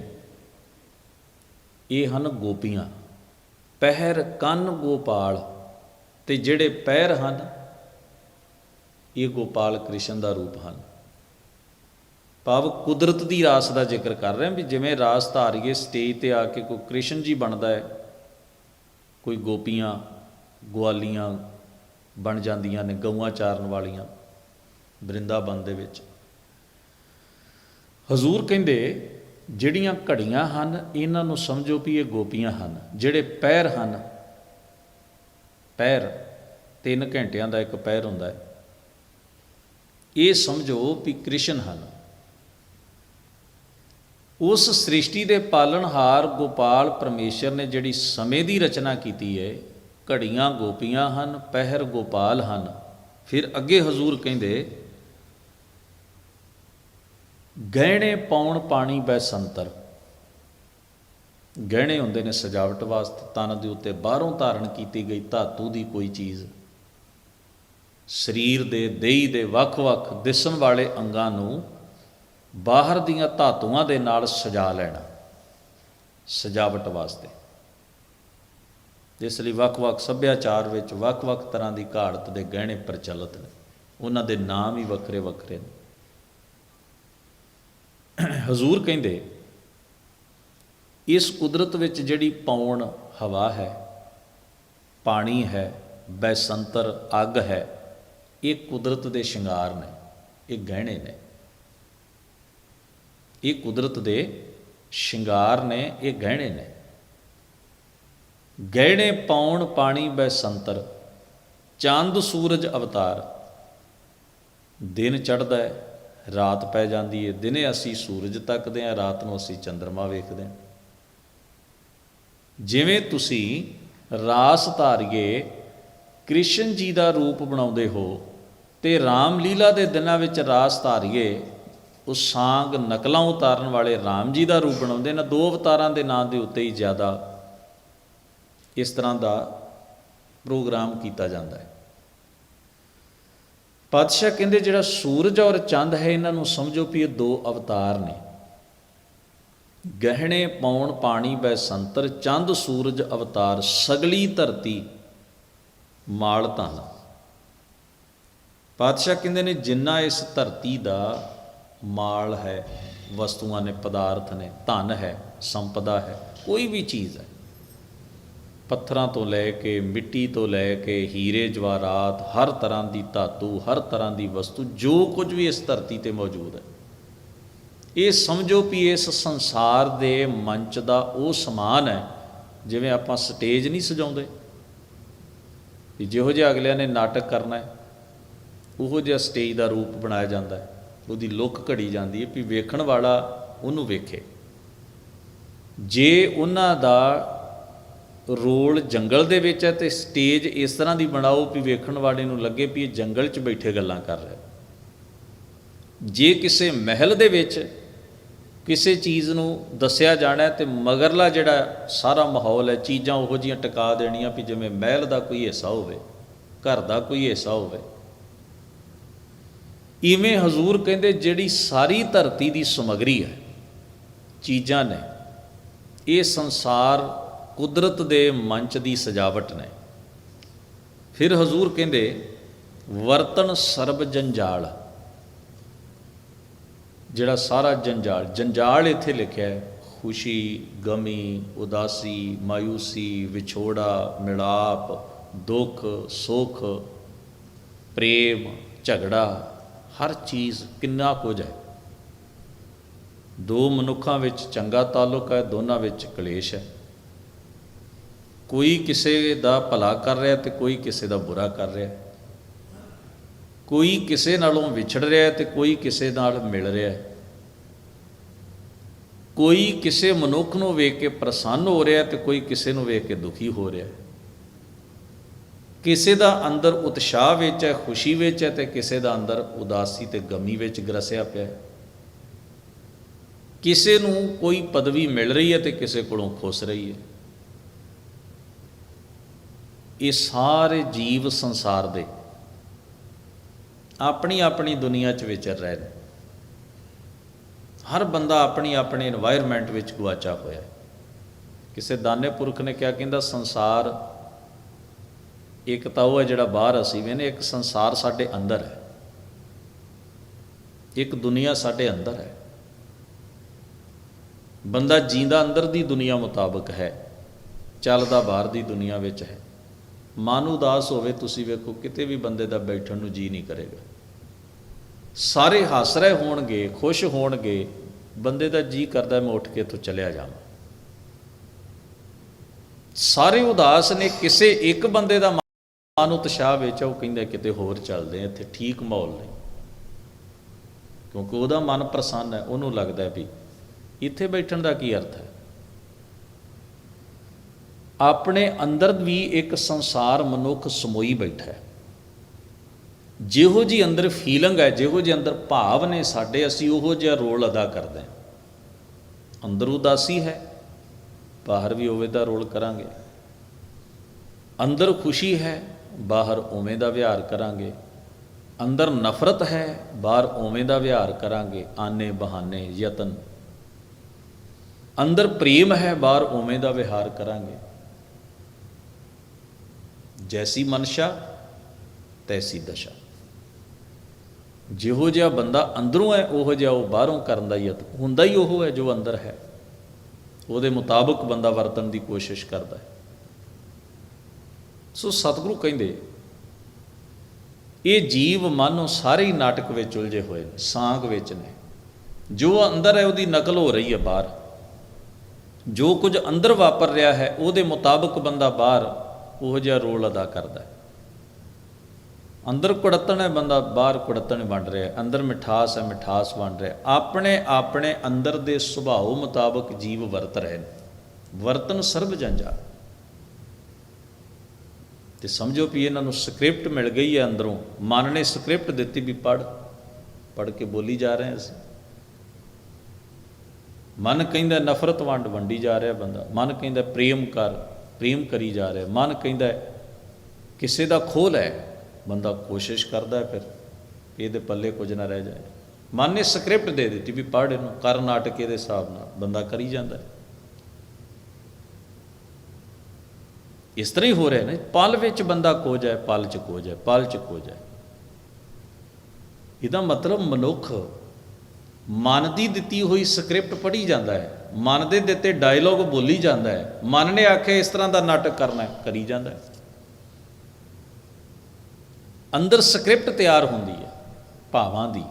ਇਹ ਹਨ ਗੋਪੀਆਂ। ਪਹਿਰ ਕੰਨ ਗੋਪਾਲ, ਤੇ ਜਿਹੜੇ ਪੈਰ ਹਨ, ਇਹ ਗੋਪਾਲ ਕ੍ਰਿਸ਼ਨ ਦਾ ਰੂਪ ਹਨ। ਭਾਵ ਕੁਦਰਤ ਦੀ ਰਾਸ ਦਾ ਜ਼ਿਕਰ ਕਰ ਰਹੇ ਹਾਂ ਵੀ ਜਿਵੇਂ ਰਾਸ ਧਾਰੀਏ, ਸਟੇਜ ਤੇ ਆ ਕੇ ਕੋਈ ਕ੍ਰਿਸ਼ਨ ਜੀ ਬਣਦਾ ਹੈ, ਕੋਈ ਗੋਪੀਆਂ, ਗਵਾਲੀਆਂ ਬਣ ਜਾਂਦੀਆਂ ਨੇ, ਗਊਆਂ ਚਾਰਨ ਵਾਲੀਆਂ। ਬ੍ਰਿੰਦਾਬਨ ਦੇ ਵਿੱਚ। ਹਜ਼ੂਰ ਕਹਿੰਦੇ, ਜਿਹੜੀਆਂ ਘੜੀਆਂ ਹਨ, ਇਹਨਾਂ ਨੂੰ ਸਮਝੋ ਵੀ ਇਹ ਗੋਪੀਆਂ ਹਨ, ਜਿਹੜੇ ਪੈਰ ਹਨ। ਪੈਰ 3 ਘੰਟਿਆਂ ਦਾ ਇੱਕ ਪੈਰ ਹੁੰਦਾ ਹੈ। ਇਹ ਸਮਝੋ ਵੀ ਕ੍ਰਿਸ਼ਨ ਹਨ। ਉਸ ਸ੍ਰਿਸ਼ਟੀ ਦੇ ਪਾਲਣਹਾਰ ਗੋਪਾਲ ਪਰਮੇਸ਼ਰ ਨੇ ਜਿਹੜੀ ਸਮੇਂ ਦੀ ਰਚਨਾ ਕੀਤੀ ਹੈ, ਘੜੀਆਂ ਗੋਪੀਆਂ ਹਨ, ਪਹਿਰ ਗੋਪਾਲ ਹਨ। ਫਿਰ ਅੱਗੇ ਹਜ਼ੂਰ ਕਹਿੰਦੇ ਗਹਿਣੇ ਪਾਉਣ ਪਾਣੀ ਬੈ ਸੰਤਰ। ਗਹਿਣੇ ਹੁੰਦੇ ਨੇ ਸਜਾਵਟ ਵਾਸਤੇ, ਤਨ ਦੇ ਉੱਤੇ ਬਾਹਰੋਂ ਧਾਰਨ ਕੀਤੀ ਗਈ ਧਾਤੂ ਦੀ ਕੋਈ ਚੀਜ਼। ਸਰੀਰ ਦੇ, ਦੇਹੀ ਦੇ ਵੱਖ-ਵੱਖ ਦਿਸਣ ਵਾਲੇ ਅੰਗਾਂ ਨੂੰ ਬਾਹਰ ਦੀਆਂ ਧਾਤੂਆਂ ਦੇ ਨਾਲ ਸਜਾ ਲੈਣਾ, ਸਜਾਵਟ ਵਾਸਤੇ। ਇਸ ਲਈ ਵੱਖ-ਵੱਖ ਸੱਭਿਆਚਾਰ ਵਿੱਚ ਵੱਖ-ਵੱਖ ਤਰ੍ਹਾਂ ਦੀ ਘਾੜਤ ਦੇ ਗਹਿਣੇ ਪ੍ਰਚਲਿਤ ਨੇ। ਉਹਨਾਂ ਦੇ ਨਾਮ ਹੀ ਵੱਖਰੇ-ਵੱਖਰੇ ਨੇ। ਹਜ਼ੂਰ ਕਹਿੰਦੇ, ਇਸ ਕੁਦਰਤ ਵਿੱਚ ਜਿਹੜੀ ਪੌਣ ਹਵਾ ਹੈ, ਪਾਣੀ ਹੈ, ਬੈਸੰਤਰ ਅੱਗ ਹੈ, ਇਹ ਕੁਦਰਤ ਦੇ ਸ਼ਿੰਗਾਰ ਨੇ, ਇਹ ਗਹਿਣੇ ਨੇ। ਇਹ ਕੁਦਰਤ ਦੇ ਸ਼ਿੰਗਾਰ ਨੇ, ਇਹ ਗਹਿਣੇ ਨੇ। ਗਹਿਣੇ ਪਾਉਣ ਪਾਣੀ, ਬੈਸੰਤਰ, ਚੰਦ, ਸੂਰਜ, ਅਵਤਾਰ, ਦਿਨ ਚੜਦਾ ਹੈ ਰਾਤ ਪੈ ਜਾਂਦੀ ਹੈ ਦਿਨੇ ਅਸੀਂ ਸੂਰਜ ਤੱਕਦੇ ਹਾਂ ਰਾਤ ਨੂੰ ਅਸੀਂ ਚੰ드ਰਮਾ ਵੇਖਦੇ ਹਾਂ ਜਿਵੇਂ ਤੁਸੀਂ ਰਾਸ ਧਾਰੀਏ, ਕ੍ਰਿਸ਼ਨ ਜੀ ਦਾ ਰੂਪ ਬਣਾਉਂਦੇ ਹੋ ਤੇ ਰਾਮ ਲੀਲਾ ਦੇ ਦਿਨਾਂ ਵਿੱਚ ਰਾਸ ਧਾਰੀਏ, ਉਹ ਸਾਂਗ ਨਕਲਾਂ ਉਤਾਰਨ ਵਾਲੇ ਰਾਮ ਜੀ ਦਾ ਰੂਪ ਬਣਾਉਂਦੇ ਨੇ, ਦੋ ਅਵਤਾਰਾਂ ਦੇ ਨਾਂ ਦੇ ਉੱਤੇ ਹੀ ਜ਼ਿਆਦਾ ਇਸ ਤਰ੍ਹਾਂ ਦਾ ਪ੍ਰੋਗਰਾਮ ਕੀਤਾ ਜਾਂਦਾ ਹੈ। ਪਾਤਸ਼ਾਹ ਕਹਿੰਦੇ ਜਿਹੜਾ ਸੂਰਜ ਔਰ ਚੰਦ ਹੈ, ਇਹਨਾਂ ਨੂੰ ਸਮਝੋ ਵੀ ਇਹ ਦੋ ਅਵਤਾਰ ਨੇ। ਗਹਿਣੇ ਪਾਉਣ ਪਾਣੀ ਬੈ ਸੰਤਰ, ਚੰਦ ਸੂਰਜ ਅਵਤਾਰ, ਸਗਲੀ ਧਰਤੀ ਮਾਲ ਧਨ। ਪਾਤਸ਼ਾਹ ਕਹਿੰਦੇ ਨੇ, ਜਿੰਨਾ ਇਸ ਧਰਤੀ ਦਾ ਮਾਲ ਹੈ, ਵਸਤੂਆਂ ਨੇ, ਪਦਾਰਥ ਨੇ, ਧਨ ਹੈ, ਸੰਪਦਾ ਹੈ, ਕੋਈ ਵੀ ਚੀਜ਼ ਹੈ ਪੱਥਰਾਂ ਤੋਂ ਲੈ ਕੇ, ਮਿੱਟੀ ਤੋਂ ਲੈ ਕੇ, ਹੀਰੇ ਜਵਾਰਾਤ ਹਰ ਤਰ੍ਹਾਂ ਦੀ ਧਾਤੂ, ਹਰ ਤਰ੍ਹਾਂ ਦੀ ਵਸਤੂ, ਜੋ ਕੁਝ ਵੀ ਇਸ ਧਰਤੀ ਤੇ ਮੌਜੂਦ ਹੈ। ਇਹ ਸਮਝੋ ਵੀ ਇਸ ਸੰਸਾਰ ਦੇ ਮੰਚ ਦਾ ਉਹ ਸਮਾਨ ਹੈ, ਜਿਵੇਂ ਆਪਾਂ ਸਟੇਜ ਨਹੀਂ ਸਜਾਉਂਦੇ। ਵੀ ਜਿਹੋ ਜਿਹਾ ਅਗਲਿਆਂ ਨੇ ਨਾਟਕ ਕਰਨਾ ਹੈ, ਉਹੋ ਜਿਹਾ ਸਟੇਜ ਦਾ ਰੂਪ ਬਣਾਇਆ ਜਾਂਦਾ ਹੈ। ਉਹਦੀ ਲੁੱਕ ਘੜੀ ਜਾਂਦੀ ਹੈ ਵੀ ਵੇਖਣ ਵਾਲਾ ਉਹਨੂੰ ਵੇਖੇ। ਜੇ ਉਹਨਾਂ ਦਾ ਰੋਲ ਜੰਗਲ ਦੇ ਵਿੱਚ ਹੈ ਤੇ ਸਟੇਜ ਇਸ ਤਰ੍ਹਾਂ ਦੀ ਬਣਾਓ ਵੀ ਵੇਖਣ ਵਾਲੇ ਨੂੰ ਲੱਗੇ ਵੀ ਇਹ ਜੰਗਲ 'ਚ ਬੈਠੇ ਗੱਲਾਂ ਕਰ ਰਿਹਾ ਜੇ ਕਿਸੇ ਮਹਿਲ ਦੇ ਵਿੱਚ ਕਿਸੇ ਚੀਜ਼ ਨੂੰ ਦੱਸਿਆ ਜਾਣਾ ਹੈ ਤੇ ਮਗਰਲਾ ਜਿਹੜਾ ਸਾਰਾ ਮਾਹੌਲ ਹੈ, ਚੀਜ਼ਾਂ ਉਹੋ ਜੀਆਂ ਟਿਕਾ ਦੇਣੀਆਂ ਵੀ ਜਿਵੇਂ ਮਹਿਲ ਦਾ ਕੋਈ ਹਿੱਸਾ ਹੋਵੇ, ਘਰ ਦਾ ਕੋਈ ਹਿੱਸਾ ਹੋਵੇ। ਇਵੇਂ ਹਜ਼ੂਰ ਕਹਿੰਦੇ ਜਿਹੜੀ ਸਾਰੀ ਧਰਤੀ ਦੀ ਸਮਗਰੀ ਹੈ, ਚੀਜ਼ਾਂ ਨੇ, ਇਹ ਸੰਸਾਰ ਕੁਦਰਤ ਦੇ ਮੰਚ ਦੀ ਸਜਾਵਟ ਨੇ। ਫਿਰ ਹਜ਼ੂਰ ਕਹਿੰਦੇ, ਵਰਤਨ ਸਰਬ ਜੰਜਾਲ। ਜਿਹੜਾ ਸਾਰਾ ਜੰਜਾਲ ਜੰਜਾਲ ਇੱਥੇ ਲਿਖਿਆ ਹੈ, ਖੁਸ਼ੀ, ਗਮੀ, ਉਦਾਸੀ ਮਾਇੂਸੀ ਵਿਛੋੜਾ, ਮਿਲਾਪ, ਦੁੱਖ, ਸੁੱਖ, ਪ੍ਰੇਮ, ਝਗੜਾ, ਹਰ ਚੀਜ਼ ਕਿੰਨਾ ਕੁਝ ਹੈ। ਦੋ ਮਨੁੱਖਾਂ ਵਿੱਚ ਚੰਗਾ ਤਾਲੁਕ ਹੈ, ਦੋਨਾਂ ਵਿੱਚ ਕਲੇਸ਼ ਹੈ। ਕੋਈ ਕਿਸੇ ਦਾ ਭਲਾ ਕਰ ਰਿਹਾ ਤੇ ਕੋਈ ਕਿਸੇ ਦਾ ਬੁਰਾ ਕਰ ਰਿਹਾ। ਕੋਈ ਕਿਸੇ ਨਾਲੋਂ ਵਿਛੜ ਰਿਹਾ ਤੇ ਕੋਈ ਕਿਸੇ ਨਾਲ ਮਿਲ ਰਿਹਾ। ਕੋਈ ਕਿਸੇ ਮਨੁੱਖ ਨੂੰ ਵੇਖ ਕੇ ਪ੍ਰਸੰਨ ਹੋ ਰਿਹਾ ਤੇ ਕੋਈ ਕਿਸੇ ਨੂੰ ਵੇਖ ਕੇ ਦੁਖੀ ਹੋ ਰਿਹਾ। ਕਿਸੇ ਦਾ ਅੰਦਰ ਉਤਸ਼ਾਹ ਵਿੱਚ ਹੈ, ਖੁਸ਼ੀ ਵਿੱਚ ਹੈ ਤੇ ਕਿਸੇ ਦਾ ਅੰਦਰ ਉਦਾਸੀ ਤੇ ਗਮੀ ਵਿੱਚ ਗਰਸਿਆ ਪਿਆ ਹੈ। ਕਿਸੇ ਨੂੰ ਕੋਈ ਪਦਵੀ ਮਿਲ ਰਹੀ ਹੈ ਤੇ ਕਿਸੇ ਕੋਲੋਂ ਖੁੱਸ ਰਹੀ ਹੈ ਇਹ ਸਾਰੇ ਜੀਵ ਸੰਸਾਰ ਦੇ ਆਪਣੀ ਆਪਣੀ ਦੁਨੀਆ 'ਚ ਵਿਚਰ ਰਹੇ ਨੇ। ਹਰ ਬੰਦਾ ਆਪਣੀ ਆਪਣੀ এনवायरमेंट ਵਿੱਚ ਗੁਆਚਾ ਹੋਇਆ ਕਿਸੇ ਦਾਨੇ ਪੁਰਖ ਨੇ ਕਿਹਾ, ਕਹਿੰਦਾ, ਸੰਸਾਰ ਇੱਕ ਤਾਂ ਉਹ ਹੈ ਜਿਹੜਾ ਬਾਹਰ ਅਸੀਂ ਵੇਨੇ ਇੱਕ ਸੰਸਾਰ ਸਾਡੇ ਅੰਦਰ ਹੈ। ਇੱਕ ਦੁਨੀਆ ਸਾਡੇ ਅੰਦਰ ਹੈ। ਬੰਦਾ ਜੀਂਦਾ ਅੰਦਰ ਦੀ ਦੁਨੀਆ ਮੁਤਾਬਕ ਹੈ, ਚੱਲਦਾ ਬਾਹਰ ਦੀ ਦੁਨੀਆ ਵਿੱਚ ਹੈ। ਮਨ ਉਦਾਸ ਹੋਵੇ, ਤੁਸੀਂ ਵੇਖੋ, ਕਿਤੇ ਵੀ ਬੰਦੇ ਦਾ ਬੈਠਣ ਨੂੰ ਜੀ ਨਹੀਂ ਕਰੇਗਾ। ਸਾਰੇ ਹੱਸ ਰਹੇ ਹੋਣਗੇ, ਖੁਸ਼ ਹੋਣਗੇ, ਬੰਦੇ ਦਾ ਜੀ ਕਰਦਾ ਮੈਂ ਉੱਠ ਕੇ ਇੱਥੋਂ ਚਲਿਆ ਜਾਵਾਂ। ਸਾਰੇ ਉਦਾਸ ਨੇ, ਕਿਸੇ ਇੱਕ ਬੰਦੇ ਦਾ ਮਨ ਉਤਸ਼ਾਹ ਵਿੱਚ ਉਹ ਕਹਿੰਦਾ ਕਿਤੇ ਹੋਰ ਚੱਲਦੇ ਆ, ਇੱਥੇ ਠੀਕ ਮਾਹੌਲ ਨਹੀਂ। ਕਿਉਂਕਿ ਉਹਦਾ ਮਨ ਪ੍ਰਸੰਨ ਹੈ, ਉਹਨੂੰ ਲੱਗਦਾ ਵੀ ਇੱਥੇ ਬੈਠਣ ਦਾ ਕੀ ਅਰਥ ਹੈ? ਆਪਣੇ ਅੰਦਰ ਵੀ ਇੱਕ ਸੰਸਾਰ ਮਨੁੱਖ ਸਮੋਈ ਬੈਠਾ ਹੈ। ਜਿਹੋ ਜੀ ਅੰਦਰ ਫੀਲਿੰਗ ਹੈ, ਜਿਹੋ ਜੀ ਅੰਦਰ ਭਾਵ ਨੇ ਸਾਡੇ, ਅਸੀਂ ਉਹੋ ਜਿਹਾ ਰੋਲ ਅਦਾ ਕਰਦੇ ਹਾਂ। ਅੰਦਰ ਉਦਾਸੀ ਹੈ, ਬਾਹਰ ਵੀ ਉਵੇਂ ਦਾ ਰੋਲ ਕਰਾਂਗੇ। ਅੰਦਰ ਖੁਸ਼ੀ ਹੈ, ਬਾਹਰ ਉਵੇਂ ਦਾ ਵਿਹਾਰ ਕਰਾਂਗੇ। ਅੰਦਰ ਨਫ਼ਰਤ ਹੈ, ਬਾਹਰ ਉਵੇਂ ਦਾ ਵਿਹਾਰ ਕਰਾਂਗੇ, ਆਨੇ ਬਹਾਨੇ ਯਤਨ। ਅੰਦਰ ਪ੍ਰੇਮ ਹੈ, ਬਾਹਰ ਉਵੇਂ ਦਾ ਵਿਹਾਰ ਕਰਾਂਗੇ। ਜੈਸੀ ਮਨਸ਼ਾ, ਤੈਸੀ ਦਸ਼ਾ। ਜਿਹੋ ਜਿਹਾ ਬੰਦਾ ਅੰਦਰੋਂ ਹੈ, ਉਹੋ ਜਿਹਾ ਉਹ ਬਾਹਰੋਂ ਕਰਨ ਦਾ ਯਤ ਹੁੰਦਾ ਹੀ ਉਹ ਹੈ ਜੋ ਅੰਦਰ ਹੈ। ਉਹਦੇ ਮੁਤਾਬਕ ਬੰਦਾ ਵਰਤਣ ਦੀ ਕੋਸ਼ਿਸ਼ ਕਰਦਾ ਹੈ। ਸੋ ਸਤਿਗੁਰੂ ਕਹਿੰਦੇ, ਇਹ ਜੀਵ ਮਾਨੋ ਸਾਰੇ ਹੀ ਨਾਟਕ ਵਿੱਚ ਉਲਝੇ ਹੋਏ ਨੇ, ਸਾਂਗ ਵਿੱਚ ਨੇ। ਜੋ ਅੰਦਰ ਹੈ, ਉਹਦੀ ਨਕਲ ਹੋ ਰਹੀ ਹੈ ਬਾਹਰ। ਜੋ ਕੁਝ ਅੰਦਰ ਵਾਪਰ ਰਿਹਾ ਹੈ, ਉਹਦੇ ਮੁਤਾਬਕ ਬੰਦਾ ਬਾਹਰ ਉਹ ਜਿਹਾ ਰੋਲ ਅਦਾ ਕਰਦਾ ਹੈ। ਅੰਦਰ ਕੁੜਤਣ ਹੈ ਬੰਦਾ, ਬਾਹਰ ਕੁੜਤਣ ਵੰਡ ਰਿਹਾ ਹੈ। ਅੰਦਰ ਮਿਠਾਸ ਹੈ, ਮਿਠਾਸ ਵੰਡ ਰਿਹਾ ਆਪਣੇ ਆਪਣੇ ਅੰਦਰ ਦੇ ਸੁਭਾਅ ਮੁਤਾਬਕ ਜੀਵ ਵਰਤ ਰਹੇ ਨੇ। ਵਰਤਨ ਸਰਬ ਜੰਜਾ ਤੇ ਸਮਝੋ ਵੀ ਇਹਨਾਂ ਨੂੰ ਸਕ੍ਰਿਪਟ ਮਿਲ ਗਈ ਹੈ ਅੰਦਰੋਂ। ਮਨ ਨੇ ਸਕ੍ਰਿਪਟ ਦਿੱਤੀ ਵੀ ਪੜ ਪੜ ਕੇ ਬੋਲੀ ਜਾ ਰਹੇ ਅਸੀਂ। ਮਨ ਕਹਿੰਦਾ ਨਫ਼ਰਤ ਵੰਡ, ਵੰਡੀ ਜਾ ਰਿਹਾ ਬੰਦਾ। ਮਨ ਕਹਿੰਦਾ ਪ੍ਰੇਮ ਕਰ। ਪ੍ਰੇਮ ਕਰੀ ਜਾ ਰਿਹਾ, ਮਨ ਕਹਿੰਦਾ ਕਿਸੇ ਦਾ ਖੋਲ ਹੈ ਬੰਦਾ ਕੋਸ਼ਿਸ਼ ਕਰਦਾ ਫਿਰ, ਇਹਦੇ ਪੱਲੇ ਕੁਝ ਨਾ ਰਹਿ ਜਾਏ। ਮਨ ਨੇ ਸਕ੍ਰਿਪਟ ਦੇ ਦਿੱਤੀ ਵੀ ਪੜ੍ਹ ਇਹਨੂੰ ਕਰ ਨਾਟਕ ਇਹਦੇ ਹਿਸਾਬ ਨਾਲ, ਬੰਦਾ ਕਰੀ ਜਾਂਦਾ ਇਸ ਤਰ੍ਹਾਂ ਹੀ ਹੋ ਰਿਹਾ ਨਾ, ਪਲ ਵਿੱਚ ਬੰਦਾ ਖੋ ਜਾਏ, ਪਲ ਚ ਖੋ ਜਾਏ, ਪਲ ਚ ਖੋ ਜਾਏ। ਇਹਦਾ ਮਤਲਬ ਮਨੁੱਖ ਮਨ ਦੀ ਦਿੱਤੀ ਹੋਈ ਸਕ੍ਰਿਪਟ ਪੜ੍ਹੀ ਜਾਂਦਾ ਹੈ, ਮਨ ਦੇ ਦਿੱਤੇ ਡਾਇਲੋਗ ਬੋਲੀ ਜਾਂਦਾ ਹੈ, ਮਨ ਨੇ ਆਖਿਆ ਇਸ ਤਰ੍ਹਾਂ ਦਾ ਨਾਟਕ ਕਰਨਾ ਹੈ, ਕਰੀ ਜਾਂਦਾ ਹੈ। ਅੰਦਰ ਸਕ੍ਰਿਪਟ ਤਿਆਰ ਹੁੰਦੀ ਹੈ, ਭਾਵਾਂ ਦੀ,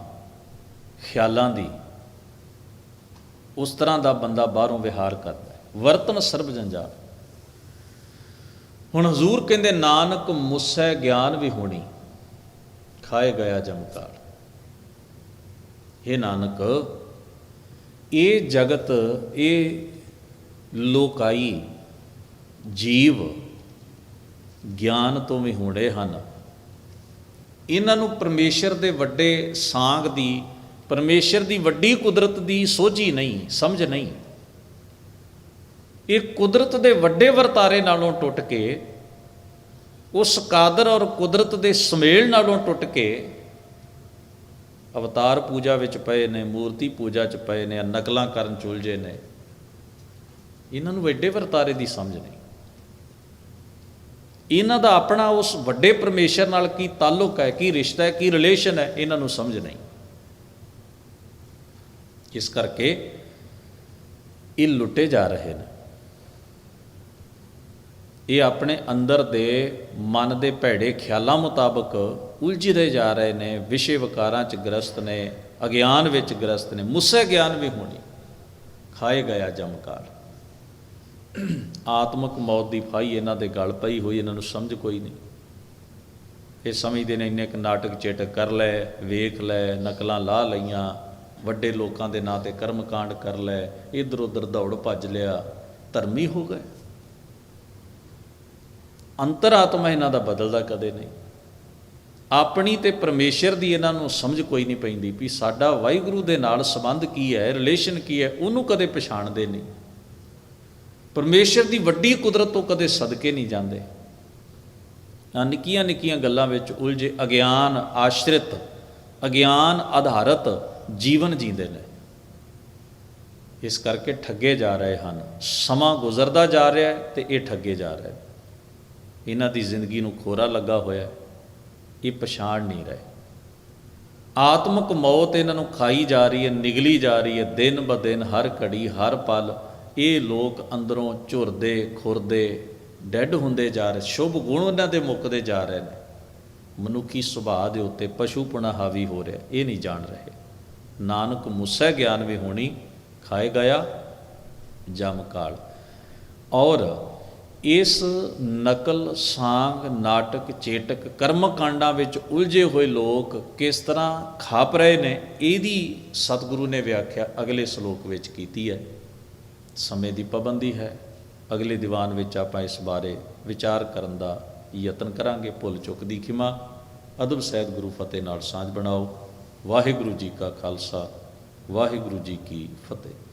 ਖਿਆਲਾਂ ਦੀ, ਉਸ ਤਰ੍ਹਾਂ ਦਾ ਬੰਦਾ ਬਾਹਰੋਂ ਵਿਹਾਰ ਕਰਦਾ ਹੈ, ਵਰਤਨ ਸਰਬ ਜੰਜਾਲ। ਹੁਣ ਹਜ਼ੂਰ ਕਹਿੰਦੇ, ਨਾਨਕ ਮੁਸੈ ਗਿਆਨ ਵੀ ਹੋਣੀ, ਖਾਏ ਗਿਆ ਜਮਕਾਰ। ਇਹ ਨਾਨਕ, ਇਹ ਜਗਤ, ਇਹ ਲੋਕਾਈ ਜੀਵ ਗਿਆਨ ਤੋਂ ਵੀ ਹੋੜੇ ਹਨ। ਇਹਨਾਂ ਨੂੰ ਪਰਮੇਸ਼ਰ ਦੇ ਵੱਡੇ ਸਾਂਗ ਦੀ, ਪਰਮੇਸ਼ਰ ਦੀ ਵੱਡੀ ਕੁਦਰਤ ਦੀ ਸੋਝੀ ਨਹੀਂ, ਸਮਝ ਨਹੀਂ। ਇਹ ਕੁਦਰਤ ਦੇ ਵੱਡੇ ਵਰਤਾਰੇ ਨਾਲੋਂ ਟੁੱਟ ਕੇ, ਉਸ ਕਾਦਰ ਔਰ ਕੁਦਰਤ ਦੇ ਸੁਮੇਲ ਨਾਲੋਂ ਟੁੱਟ ਕੇ ਅਵਤਾਰ ਪੂਜਾ ਵਿੱਚ ਪਏ ਨੇ, ਮੂਰਤੀ ਪੂਜਾ 'ਚ ਪਏ ਨੇ, ਨਕਲਾਂ ਕਰਨ ਚੁਲਝੇ ਨੇ। ਇਹਨਾਂ ਨੂੰ ਵੱਡੇ ਵਰਤਾਰੇ ਦੀ ਸਮਝ ਨਹੀਂ। ਇਹਨਾਂ ਦਾ ਆਪਣਾ ਉਸ ਵੱਡੇ ਪਰਮੇਸ਼ਰ ਨਾਲ ਕੀ ਤਾਲੁਕ ਹੈ, ਕੀ ਰਿਸ਼ਤਾ ਹੈ, ਕੀ ਰਿਲੇਸ਼ਨ ਹੈ, ਇਹਨਾਂ ਨੂੰ ਸਮਝ ਨਹੀਂ। ਇਸ ਕਰਕੇ ਇਹ ਲੁੱਟੇ ਜਾ ਰਹੇ ਨੇ। ਇਹ ਆਪਣੇ ਅੰਦਰ ਦੇ ਮਨ ਦੇ ਭੈੜੇ ਖਿਆਲਾਂ ਮੁਤਾਬਕ ਉਲਝਦੇ ਜਾ ਰਹੇ ਨੇ, ਵਿਸ਼ੇ ਵਿਕਾਰਾਂ ਚ ਗ੍ਰਸਤ ਨੇ, ਅਗਿਆਨ ਵਿੱਚ ਗ੍ਰਸਤ ਨੇ, ਮੁੱਸੇ ਗਿਆਨ ਵੀ ਹੋਣੀ, ਖਾਏ ਗਿਆ ਜਮਕਾਰ ਆਤਮਕ ਮੌਤ ਦੀ ਫਾਈ ਇਹਨਾਂ ਦੇ ਗਲ ਪਈ ਹੋਈ, ਇਹਨਾਂ ਨੂੰ ਸਮਝ ਕੋਈ ਨਹੀਂ। ਇਹ ਸਮਝਦੇ ਨੇ ਇੰਨੇ ਕ ਨਾਟਕ ਚੇਟਕ ਕਰ ਲੈ, ਵੇਖ ਲੈ, ਨਕਲਾਂ ਲਾ ਲਈਆਂ, ਵੱਡੇ ਲੋਕਾਂ ਦੇ ਨਾਂ ਤੇ ਕਰਮ ਕਾਂਡ ਕਰ ਲੈ ਇਧਰ ਉਧਰ ਦੌੜ ਭੱਜ ਲਿਆ, ਧਰਮੀ ਹੋ ਗਏ। ਅੰਤਰਾਤਮਾ ਇਹਨਾਂ ਦਾ ਬਦਲਦਾ ਕਦੇ ਨਹੀਂ। ਆਪਣੀ ਤੇ ਪਰਮੇਸ਼ਰ ਦੀ ਇਹਨਾਂ ਨੂੰ ਸਮਝ ਕੋਈ ਨਹੀਂ ਪੈਂਦੀ ਵੀ ਸਾਡਾ ਵਾਹਿਗੁਰੂ ਦੇ ਨਾਲ ਸੰਬੰਧ ਕੀ ਹੈ ਰਿਲੇਸ਼ਨ ਕੀ ਹੈ, ਉਹਨੂੰ ਕਦੇ ਪਛਾਣਦੇ ਨਹੀਂ। ਪਰਮੇਸ਼ਰ ਦੀ ਵੱਡੀ ਕੁਦਰਤ ਤੋਂ ਕਦੇ ਸਦਕੇ ਨਹੀਂ ਜਾਂਦੇ। ਆ ਨਿੱਕੀਆਂ ਨਿੱਕੀਆਂ ਗੱਲਾਂ ਵਿੱਚ ਉਲਝੇ ਅਗਿਆਨ ਆਸ਼ਰਿਤ, ਅਗਿਆਨ ਆਧਾਰਿਤ ਜੀਵਨ ਜੀਂਦੇ ਨੇ। ਇਸ ਕਰਕੇ ਠੱਗੇ ਜਾ ਰਹੇ ਹਨ। ਸਮਾਂ ਗੁਜ਼ਰਦਾ ਜਾ ਰਿਹਾ ਹੈ ਤੇ ਇਹ ਠੱਗੇ ਜਾ ਰਹੇ ਇਹਨਾਂ ਦੀ ਜ਼ਿੰਦਗੀ ਨੂੰ ਖੋਰਾ ਲੱਗਾ ਹੋਇਆ ਹੈ। ਇਹ ਪਛਾਣ ਨਹੀਂ ਰਹੇ। ਆਤਮਿਕ ਮੌਤ ਇਹਨਾਂ ਨੂੰ ਖਾਈ ਜਾ ਰਹੀ ਹੈ, ਨਿਗਲੀ ਜਾ ਰਹੀ ਹੈ। ਦਿਨ ਬ ਦਿਨ ਹਰ ਘੜੀ, ਹਰ ਪਲ ਇਹ ਲੋਕ ਅੰਦਰੋਂ ਝੁਰਦੇ, ਖੁਰਦੇ, ਡੈੱਡ ਹੁੰਦੇ ਜਾ ਰਹੇ। ਸ਼ੁਭ ਗੁਣ ਉਹਨਾਂ ਦੇ ਮੁੱਕਦੇ ਜਾ ਰਹੇ ਨੇ। ਮਨੁੱਖੀ ਸੁਭਾਅ ਦੇ ਉੱਤੇ ਪਸ਼ੂਪਣਾ ਹਾਵੀ ਹੋ ਰਿਹਾ, ਇਹ ਨਹੀਂ ਜਾਣ ਰਹੇ। ਨਾਨਕ ਮੁਸੈ ਗਿਆਨ ਵੀ ਹੋਣੀ, ਖਾਏ ਗਿਆ ਜਮ ਕਾਲ ਔਰ ਇਸ ਨਕਲ, ਸਾੰਗ, ਨਾਟਕ, ਚੇਟਕ ਕਰਮ ਕਾਂਡਾਂ ਵਿੱਚ ਉਲਝੇ ਹੋਏ ਲੋਕ ਕਿਸ ਤਰ੍ਹਾਂ ਖਾਪ ਰਹੇ ਨੇ, ਇਹਦੀ ਸਤਿਗੁਰੂ ਨੇ ਵਿਆਖਿਆ ਅਗਲੇ ਸ਼ਲੋਕ ਵਿੱਚ ਕੀਤੀ ਹੈ। ਸਮੇਂ ਦੀ ਪਾਬੰਦੀ ਹੈ। ਅਗਲੇ ਦੀਵਾਨ ਵਿੱਚ ਆਪਾਂ ਇਸ ਬਾਰੇ ਵਿਚਾਰ ਕਰਨ ਦਾ ਯਤਨ ਕਰਾਂਗੇ। ਭੁੱਲ ਚੁੱਕ ਦੀ ਖਿਮਾ। ਅਦਬ ਸਹਿਤ ਗੁਰੂ ਫਤਿਹ ਨਾਲ ਸਾਂਝ ਬਣਾਓ। ਵਾਹਿਗੁਰੂ ਜੀ ਕਾ ਖਾਲਸਾ। ਵਾਹਿਗੁਰੂ ਜੀ ਕੀ ਫਤਿਹ।